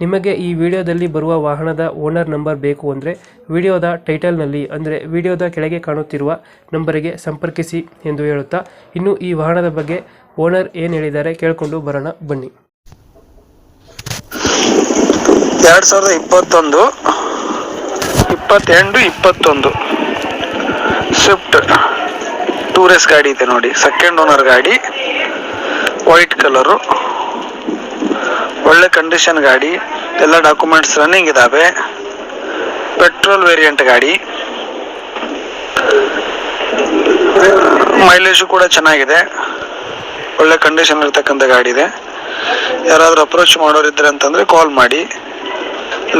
ನಿಮಗೆ ಈ ವಿಡಿಯೋದಲ್ಲಿ ಬರುವ ವಾಹನದ ಓನರ್ ನಂಬರ್ ಬೇಕು ಅಂದರೆ ವಿಡಿಯೋದ ಟೈಟಲ್ನಲ್ಲಿ ಅಂದರೆ ವಿಡಿಯೋದ ಕೆಳಗೆ ಕಾಣುತ್ತಿರುವ ನಂಬರಿಗೆ ಸಂಪರ್ಕಿಸಿ ಎಂದು ಹೇಳುತ್ತಾ, ಇನ್ನು ಈ ವಾಹನದ ಬಗ್ಗೆ ಓನರ್ ಏನು ಹೇಳಿದ್ದಾರೆ ಕೇಳಿಕೊಂಡು ಬರೋಣ, ಬನ್ನಿ. ಎರಡು ಸಾವಿರದ ಇಪ್ಪತ್ತೊಂದು, ಇಪ್ಪತ್ತೆಂಟು, ಇಪ್ಪತ್ತೊಂದು. ಸ್ವಿಫ್ಟ್ ಟೂರಿಸ್ಟ್ ಗಾಡಿ ಇದೆ ನೋಡಿ ಸೆಕೆಂಡ್ ಓನರ್ ಗಾಡಿ ವೈಟ್ ಕಲರು ಒಳ್ಳೆ ಕಂಡೀಷನ್ ಗಾಡಿ, ಎಲ್ಲ ಡಾಕ್ಯುಮೆಂಟ್ಸ್ ರನ್ನಿಂಗ್ ಇದಾವೆ. ಪೆಟ್ರೋಲ್ ವೇರಿಯಂಟ್ ಗಾಡಿ. ಮೈಲೇಜು ಕೂಡ ಚೆನ್ನಾಗಿದೆ. ಒಳ್ಳೆ ಕಂಡೀಷನ್ ಇರ್ತಕ್ಕಂಥ ಗಾಡಿ ಇದೆ. ಯಾರಾದರೂ ಅಪ್ರೋಚ್ ಮಾಡೋರಿದ್ರೆ ಅಂತಂದ್ರೆ ಕಾಲ್ ಮಾಡಿ.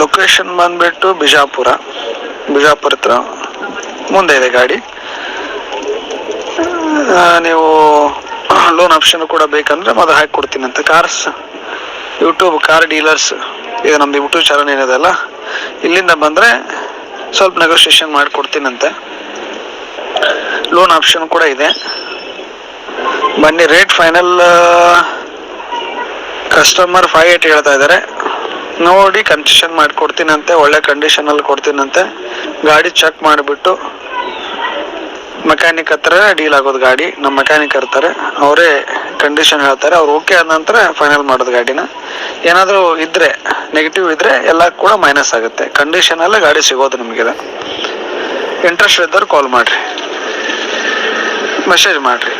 ಲೊಕೇಶನ್ ಬಂದ್ಬಿಟ್ಟು ಬಿಜಾಪುರ. ಬಿಜಾಪುರ ಹತ್ರ ಮುಂದೆ ಇದೆ ಗಾಡಿ. ನೀವು ಲೋನ್ ಆಪ್ಷನ್ ಕೂಡ ಬೇಕಂದ್ರೆ ಅದು ಹಾಕಿ ಕೊಡ್ತೀನಿ ಅಂತ. ಕಾರ್ಸ್ ಯೂಟ್ಯೂಬ್ ಕಾರ್ ಡೀಲರ್ಸ್ ಇದು ನಮ್ದು ಯೂಟ್ಯೂಬ್ ಚಾನಲ್ ಏನಿದೆಲ್ಲ ಇಲ್ಲಿಂದ ಬಂದ್ರೆ ಸ್ವಲ್ಪ ನೆಗೋಸಿಯೇಷನ್ ಮಾಡಿಕೊಡ್ತೀನಂತೆ. ಲೋನ್ ಆಪ್ಷನ್ ಕೂಡ ಇದೆ. ಬನ್ನಿ rate final customer five eight ಹೇಳ್ತಾ ಇದ್ದಾರೆ. ನೋಡಿ ಕನ್ಸೆಷನ್ ಮಾಡಿಕೊಡ್ತೀನಂತೆ, ಒಳ್ಳೆ ಕಂಡೀಷನ್ ಅಲ್ಲಿ ಕೊಡ್ತೀನಂತೆ. ಗಾಡಿ ಚೆಕ್ ಮಾಡಿಬಿಟ್ಟು ಮೆಕ್ಯಾನಿಕ್ ಹತ್ರ ಡೀಲ್ ಆಗೋದು ಗಾಡಿ, ನಮ್ಮ ಮೆಕ್ಯಾನಿಕ್ ಇರ್ತಾರೆ, ಅವರೇ ಕಂಡೀಷನ್ ಹೇಳ್ತಾರೆ, ಅವ್ರು ಓಕೆ ಆದ ನಂತರ ಫೈನಲ್ ಮಾಡೋದು ಗಾಡಿನ. ಏನಾದರೂ ಇದ್ರೆ ನೆಗೆಟಿವ್ ಇದ್ರೆ ಎಲ್ಲ ಕೂಡ ಮೈನಸ್ ಆಗುತ್ತೆ. ಕಂಡೀಷನ್ ಅಲ್ಲ ಗಾಡಿ ಸಿಗೋದು ನಿಮಗೆ ಇಂಟ್ರೆಸ್ಟ್ ಇದ್ದವ್ರು ಕಾಲ್ ಮಾಡ್ರಿ. ಮೆಸೇಜ್ ಮಾಡ್ರಿ.